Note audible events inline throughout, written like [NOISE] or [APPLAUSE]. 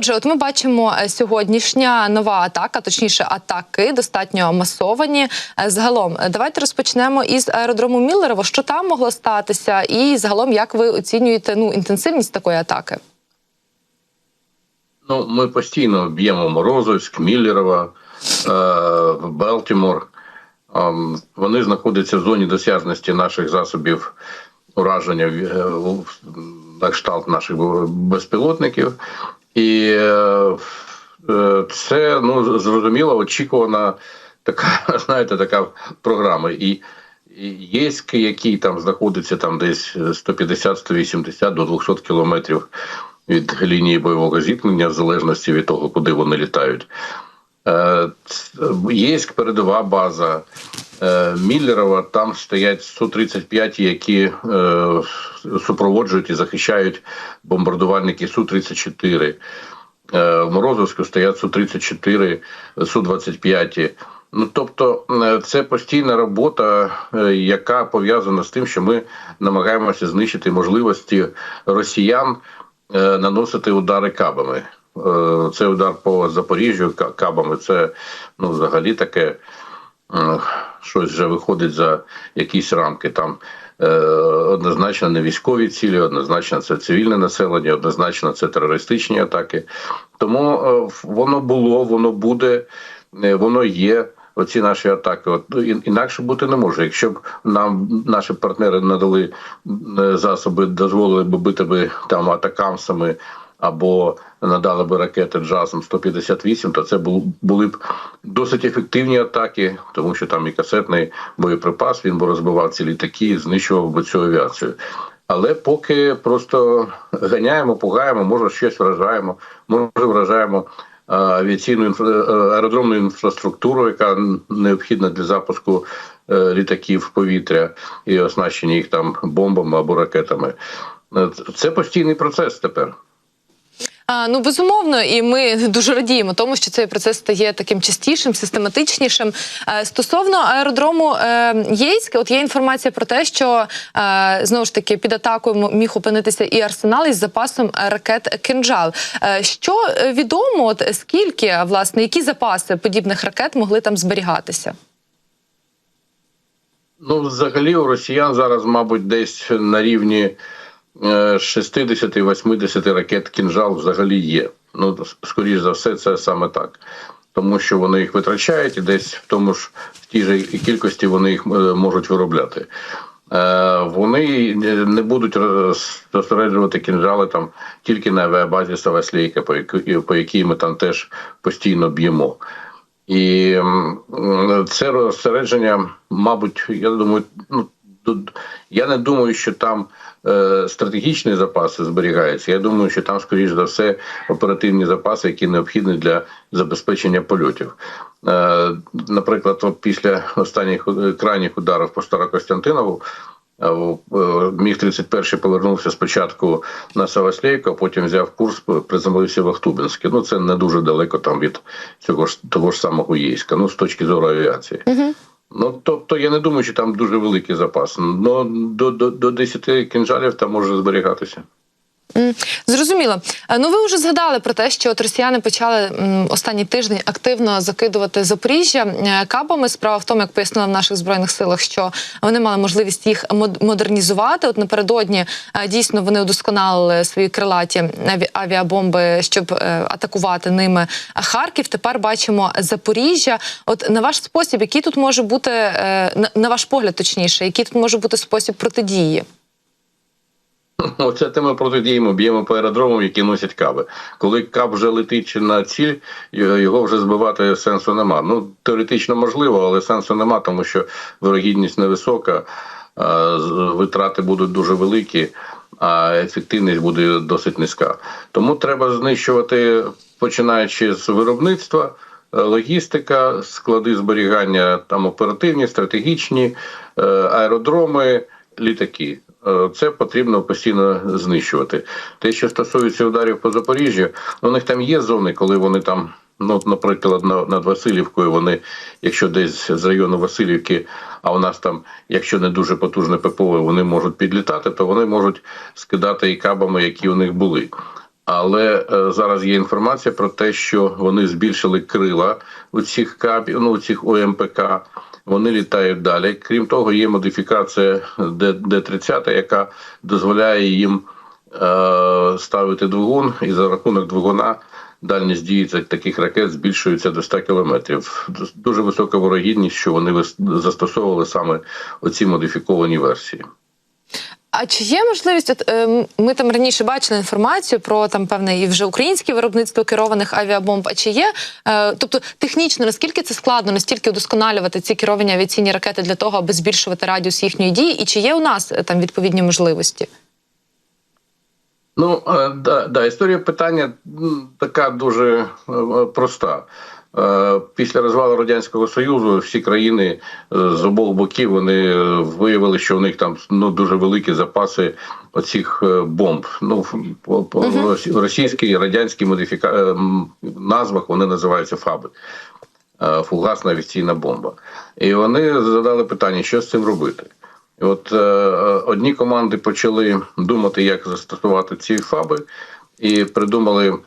Отже, от ми бачимо е, сьогоднішня нова атака, точніше, атаки достатньо масовані. Е, Загалом, е, давайте розпочнемо із аеродрому Міллерово. Що там могло статися, і загалом як ви оцінюєте ну інтенсивність такої атаки? Ну, ми постійно б'ємо Морозовськ, Міллерова, Балтімор. Вони знаходяться в зоні досяжності наших засобів ураження на кшталт наших безпілотників. І е, е, це ну зрозуміло, очікувана така, [LAUGHS] знаєте, така програма. І Єськ, який там знаходиться там десь 150-180 до 200 кілометрів від лінії бойового зіткнення, в залежності від того, куди вони літають. Е, Єськ передова база. Е, Міллерова там стоять 135, які е, супроводжують і захищають бомбардувальники Су-34. Е, В Морозовську стоять Су-34, Су-25. Ну, тобто, це постійна робота, яка пов'язана з тим, що ми намагаємося знищити можливості росіян наносити удари кабами. Е, Це удар по Запоріжжю ка- кабами. Це ну, взагалі таке щось вже виходить за якісь рамки. Там е, однозначно не військові цілі, однозначно це цивільне населення, однозначно це терористичні атаки. Тому е, воно було, воно буде, воно є. Оці наші атаки, от ну, інакше бути не може. Якщо б нам наші партнери надали засоби, дозволили б бити би там атакамсами або надали б ракети джазом 158, то це були б досить ефективні атаки, тому що там і касетний боєприпас він би розбивав ці літаки, і знищував би цю авіацію. Але поки просто ганяємо, пугаємо, може щось вражаємо, може вражаємо авіаційну інфра- е, аеродромну інфраструктуру, яка необхідна для запуску е, літаків в повітря і оснащення їх там бомбами або ракетами. Е, Це постійний процес тепер. А, ну безумовно, і ми [LAUGHS] дуже радіємо тому, що цей процес стає таким частішим, систематичнішим. Е, Стосовно аеродрому е, Єйське, от є інформація про те, що е, знову ж таки під атакою міг опинитися і арсенал із запасом ракет кинджал. Е, Що е, відомо, от скільки власне які запаси подібних ракет могли там зберігатися? Ну, взагалі, у росіян зараз, мабуть, десь на рівні 60-80 ракет кінжал взагалі є. Ну, скоріш за все, це саме так. Тому що вони їх витрачають і десь в тому ж в тій же кількості вони їх е, можуть виробляти. Е, Вони не будуть зосереджувати кінжали там тільки на авіабазі Саваслійка, по якій, ми там теж постійно б'ємо. І це розсередження, мабуть, я думаю, ну я не думаю, що там е, стратегічні запаси зберігаються. Я думаю, що там, скоріш за все, оперативні запаси, які необхідні для забезпечення польотів. Е, наприклад, після останніх е, крайніх ударів по Старокостянтинову. е, Міг 31 повернувся спочатку на Саваслейку, а потім взяв курс, приземлився в Ахтубинське. Ну це не дуже далеко там від цього ж того ж самого Єйська, ну з точки зору авіації. Угу. Ну тобто я не думаю, що там дуже великий запас. Ну до, до, до 10 кінжалів там може зберігатися. Зрозуміло. Е, Ну ви вже згадали про те, що от росіяни почали м, останній тиждень активно закидувати Запоріжжя е, кабами. Справа в тому, як пояснили в наших збройних силах, що вони мали можливість їх мод- модернізувати. От напередодні е, дійсно вони удосконалили свої крилаті авіабомби, щоб атакувати ними Харків. Тепер бачимо Запоріжжя. От на ваш спосіб, який тут може бути на ваш погляд, точніше, який тут може бути спосіб протидії? Оце те ми протидіємо, б'ємо по аеродромам, які носять каби. Коли каб вже летить на ціль, його вже збивати сенсу нема. Ну теоретично можливо, але сенсу нема, тому що вирогідність невисока, витрати будуть дуже великі, а ефективність буде досить низька. Тому треба знищувати, починаючи з виробництва. е, Логістика, склади зберігання там оперативні, стратегічні, е, аеродроми, літаки. Е, Це потрібно постійно знищувати. Те, що стосується ударів по Запоріжжю, ну, у них там є зони, коли вони там, ну, наприклад, над, Васильівкою, вони, якщо десь з району Васильівки, а у нас там, якщо не дуже потужне ППО, вони можуть підлітати, то вони можуть скидати і кабами, які у них були. Але е, зараз є інформація про те, що вони збільшили крила у цих кабів, ну у цих ОМПК. Вони літають далі. Крім того, є модифікація Д-30, яка дозволяє їм е, ставити двигун, і за рахунок двигуна дальність дії таких ракет збільшується до 100 кілометрів. Дуже висока ворогідність, що вони застосовували саме оці модифіковані версії. А чи є можливість? От е, ми там раніше бачили інформацію про там певне і вже українське виробництво керованих авіабомб. А чи є е, тобто технічно наскільки це складно, настільки удосконалювати ці керовані авіаційні ракети для того, аби збільшувати радіус їхньої дії? І чи є у нас е, там відповідні можливості? Ну е, да, да, історія питання така дуже е, проста. Е, Після розвалу радянського союзу всі країни е, з обох боків вони е, виявили, що у них там ну дуже великі запаси оцих бомб. Ну росі- російській радянській модифіка... назвах вони називаються ФАБи. Е, Фугасна авіаційна бомба. І вони задали питання, що з цим робити. І от одні команди почали думати, як застосувати ці фаби, і придумали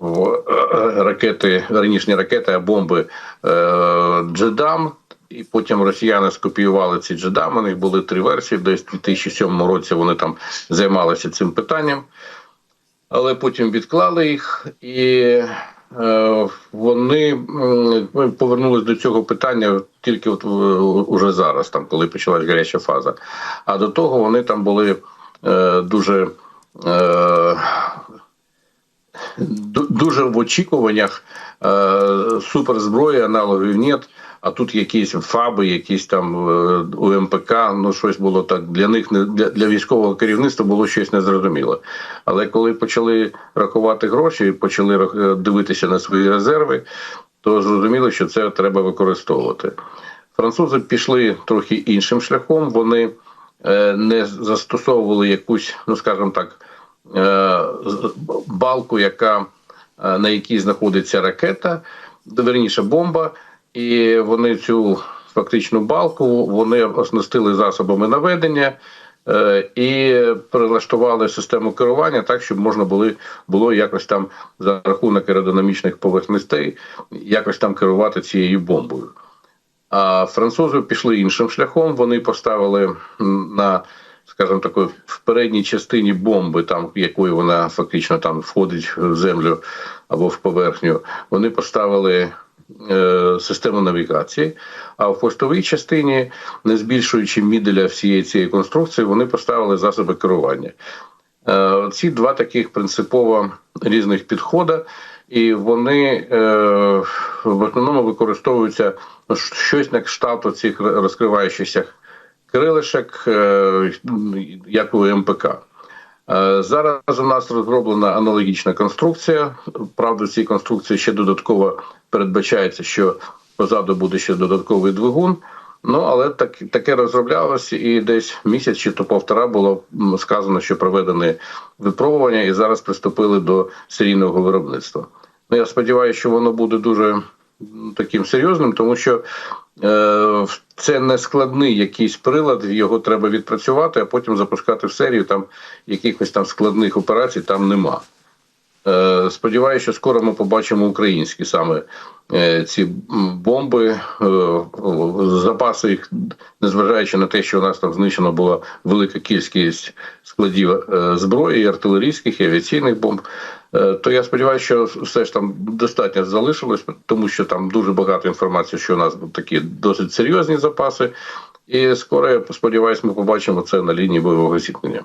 е, в, е, ракети, ранішні ракети, а бомби е, Джедам. І потім росіяни скопіювали ці джедам. У них були три версії. Десь у 2007 році вони там займалися цим питанням, але потім відклали їх і. Вони м, повернулись до цього питання тільки от уже зараз, там коли почалась гаряча фаза. А до того вони там були е, дуже е, дуже в очікуваннях е, суперзброї, аналогів нет. А тут якісь фаби, якісь там е, УМПК, ну щось було так для них не для, для військового керівництва було щось незрозуміле. Але коли почали рахувати гроші почали е, дивитися на свої резерви, то зрозуміло, що це треба використовувати. Французи пішли трохи іншим шляхом. Вони не застосовували якусь, ну скажімо так, балку, яка е, на якій знаходиться ракета, верніше бомба, і вони цю фактичну балку вони оснастили засобами наведення. е, І прилаштували систему керування так, щоб можна було, було якось там за рахунок аеродинамічних поверхностей якось там керувати цією бомбою. А французи пішли іншим шляхом. Вони поставили на, скажімо такої, в передній частині бомби, там якою вона фактично там входить в землю або в поверхню. Вони поставили е, систему навігації. А в хвостовій частині, не збільшуючи міделя всієї цієї конструкції, вони поставили засоби керування. Е, Ці два таких принципово різних підходи, і вони е, в основному використовуються щось на кшталт цих розкриваючихся крилишок, е, як у МПК. Е, Зараз у нас розроблена аналогічна конструкція. Правда, в цій конструкції ще додатково передбачається, що позаду буде ще додатковий двигун. Ну, але так, таке розроблялося, і десь місяць чи то півтора було сказано, що проведені випробування, і зараз приступили до серійного виробництва. Ну, я сподіваюся, що воно буде дуже таким серйозним, тому що е, це не складний якийсь прилад, його треба відпрацювати, а потім запускати в серію. Там якихось там складних операцій там нема. Е, Сподіваюся, що скоро ми побачимо українські саме е, ці бомби, е, запаси їх, незважаючи на те, що у нас там знищено була велика кількість складів зброї, і артилерійських і авіаційних бомб. То я сподіваюся, що все ж там достатньо залишилось, тому що там дуже багато інформації, що у нас такі досить серйозні запаси. І скоро я сподіваюся, ми побачимо це на лінії бойового зіткнення.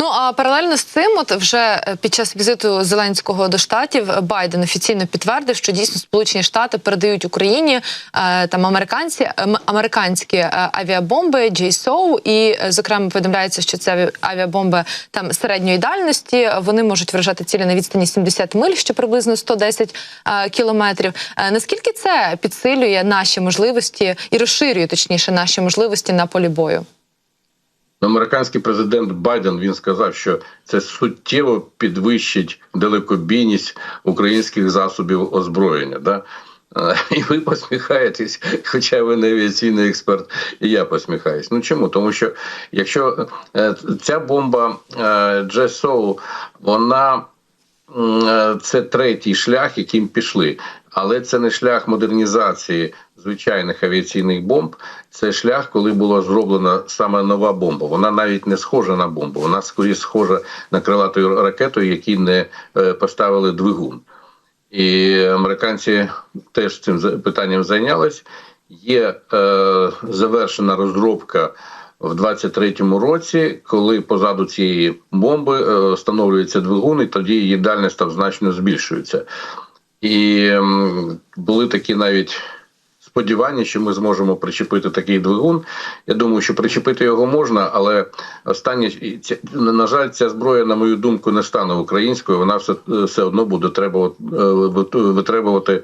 Ну а паралельно з цим, от вже е, під час візиту Зеленського до штатів Байден офіційно підтвердив, що дійсно Сполучені Штати передають Україні е, там американці ем, американські е, авіабомби JSOW, і е, зокрема повідомляється, що це аві- авіабомби там середньої дальності. Вони можуть вражати цілі на відстані 70 миль, що приблизно 110 е, кілометрів. Е, наскільки це підсилює наші можливості і розширює точніше наші можливості на полі бою? Американський президент Байден він сказав, що це суттєво підвищить далекобійність українських засобів озброєння. Да? Е, [LAUGHS] І ви посміхаєтесь, хоча ви не авіаційний експерт, і я посміхаюсь. Ну чому? Тому що якщо е, ця бомба Джесоу, вона це третій шлях, яким пішли. Але це не шлях модернізації звичайних авіаційних бомб. Це шлях, коли була зроблена саме нова бомба. Вона навіть не схожа на бомбу. Вона скоріше схожа на крилату ракету, якій не е, поставили двигун. І американці теж цим питанням зайнялись. Є е, завершена розробка в 23-му році, коли позаду цієї бомби е, встановлюється двигун, і тоді її дальність там значно збільшується. І були такі навіть сподівання, що ми зможемо причепити такий двигун. Я думаю, що причепити його можна, але останнє на жаль, ця зброя, на мою думку, не стане українською. Вона все, все одно буде треба витребувати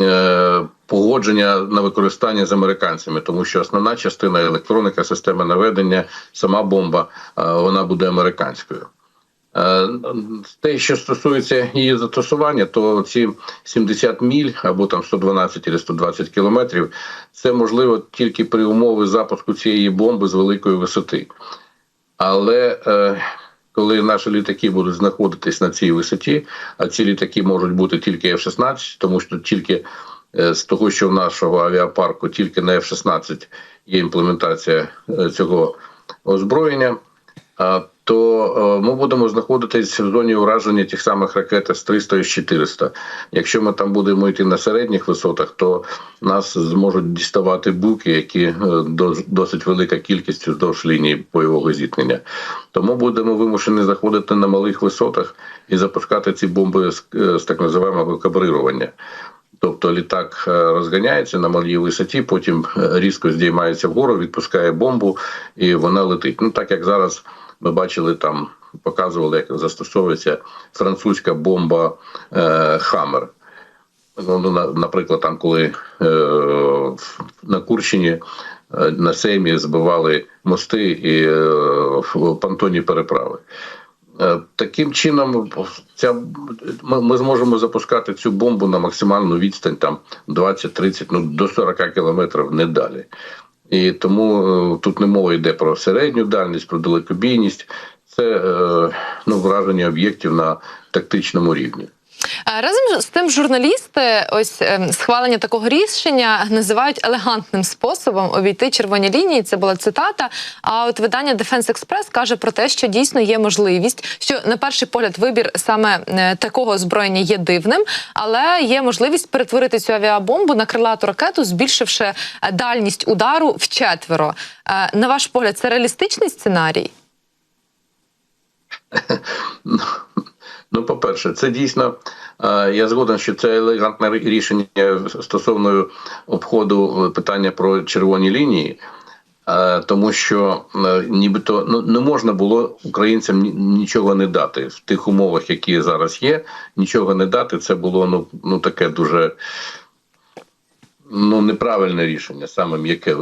е, погодження на використання з американцями, тому що основна частина електроніка, система наведення, сама бомба, е, вона буде американською. Е, Те, що стосується її застосування, то ці 70 міль або там 112 чи 120 кілометрів, це можливо тільки при умови запуску цієї бомби з великої висоти. Але е, коли наші літаки будуть знаходитись на цій висоті, а ці літаки можуть бути тільки F-16, тому що тільки з того, що в нашого авіапарку тільки на F-16 є імплементація е, цього озброєння. То е, ми будемо знаходитись в зоні ураження тих самих ракет С-300 і С-400. Якщо ми там будемо йти на середніх висотах, то нас зможуть діставати буки, які е, досить велика кількість вздовж лінії бойового зіткнення. Тому будемо вимушені заходити на малих висотах і запускати ці бомби з, е, з так називаємо кабрирування. Тобто літак е, розганяється на малій висоті, потім е, різко здіймається вгору, відпускає бомбу, і вона летить. Ну так як зараз ми бачили там, показували, як застосовується французька бомба е, Хаммер. Ну, ну, наприклад, там, коли е, на Курщині е, на Сеймі збивали мости і е, понтонні переправи. Е, Таким чином, ця ми, зможемо запускати цю бомбу на максимальну відстань там 20-30, ну до 40 кілометрів не далі. І тому е, тут не мова йде про середню дальність, про далекобійність. Це е, ну, враження об'єктів на тактичному рівні. Е, Разом з тим, журналісти, ось ем, схвалення такого рішення називають елегантним способом обійти червоні лінії. Це була цитата. А от видання Defense Express каже про те, що дійсно є можливість, що на перший погляд вибір саме е, такого озброєння є дивним, але є можливість перетворити цю авіабомбу на крилату ракету, збільшивши е, дальність удару вчетверо. Е, На ваш погляд, це реалістичний сценарій? [LAUGHS] Ну, по-перше, це дійсно. е, Я згоден, що це елегантне рішення стосовно обходу е, питання про червоні лінії, е, тому що нібито ну, не можна було українцям нічого не дати в тих умовах, які зараз є. Нічого не дати. Це було ну, ну таке дуже. Ну, неправильне рішення, саме м'яке,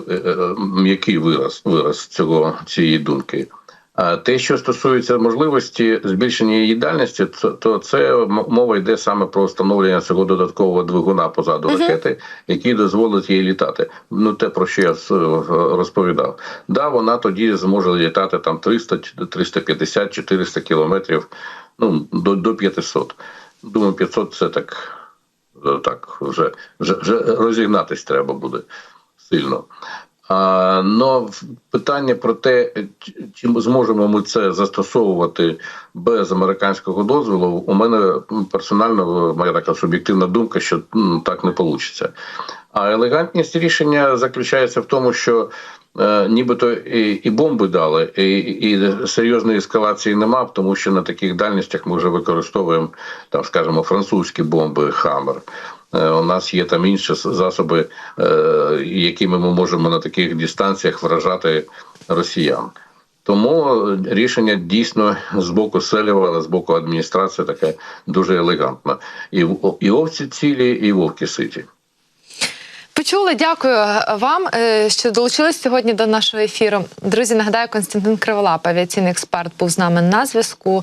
м'який вираз, вираз цього цієї думки. Те, що стосується можливості збільшення її дальності, то, це мова йде саме про встановлення цього додаткового двигуна позаду ракети, який дозволить їй літати. Ну те про що я розповідав. Да, вона тоді зможе літати там 300, 350, 400 кілометрів, ну до, до 500. Думаю, 500 це так Е, так вже, вже, вже розігнатись треба буде сильно. Но питання про те, чи- зможемо ми це застосовувати без американського дозволу, у мене персонально моя така суб'єктивна думка, що так не вийде. А елегантність рішення заключається в тому, що е, нібито і, і бомби дали, і, і серйозної ескалації нема, тому що на таких дальностях ми вже використовуємо там, скажімо, французькі бомби Хаммер. Е, У нас є там інші засоби, е, якими ми можемо на таких дистанціях вражати росіян. Тому рішення дійсно з боку Селєва, з боку адміністрації таке дуже елегантне. І, і овці цілі, і вовки ситі. Почули, дякую вам, е, що долучились сьогодні до нашого ефіру. Друзі, нагадаю, Константин Криволап, авіаційний експерт, був з нами на зв'язку.